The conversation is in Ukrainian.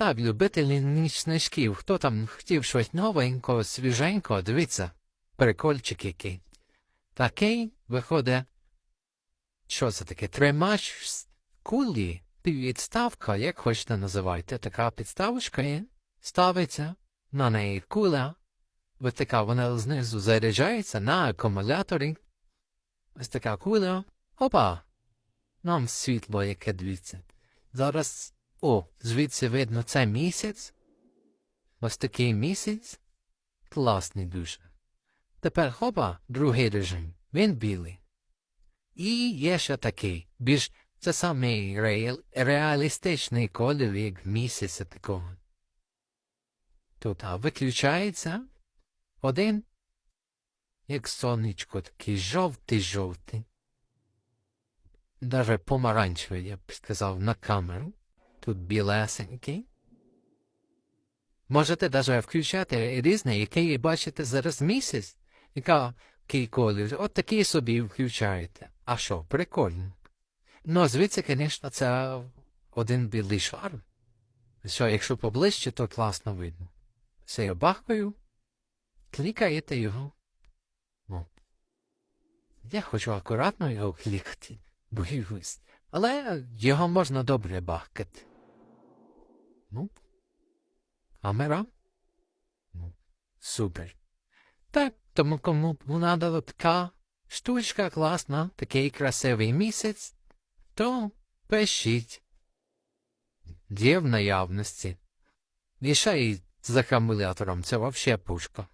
Так, любителі нічничків, хто там хотів щось новенького, свіженького, дивіться, прикольчик який. Такий виходить, що це таке? Тримач кулі, підставка, як хочете називайте, така підставочка є, ставиться, на неї куля, ось така вона знизу заряджається на акумуляторі. Ось така куля. Опа! Нам світло яке дивіться. Зараз, о, звідси видно це місяць. Ось такий місяць. Класний дуже. Тепер хопа, другий режим. Він білий. І є ще такий, більш це самий реал, реалістичний колір, як місяця такого. Тут а, виключається один, як сонечко, такий жовтий-жовтий. Даже помаранчевий, я б сказав, на камеру. Тут білесенький. Можете даже включати різний, який бачите зараз місяць, яка колір. От такий собі включаєте. А що, прикольно. Ну, звідси, звісно, це один білий шар. Що, якщо поближче, то класно видно. Все я бахкаю, клікаєте його. Ну. Я хочу акуратно його клікати, боюсь. Але його можна добре бахкати. Ну. Камера. Ну, супер. Так, тому кому надала така штучка класна, такий красивий місяць, то пишіть. Є в наявності. І ще й з акумулятором, це вообще пушка.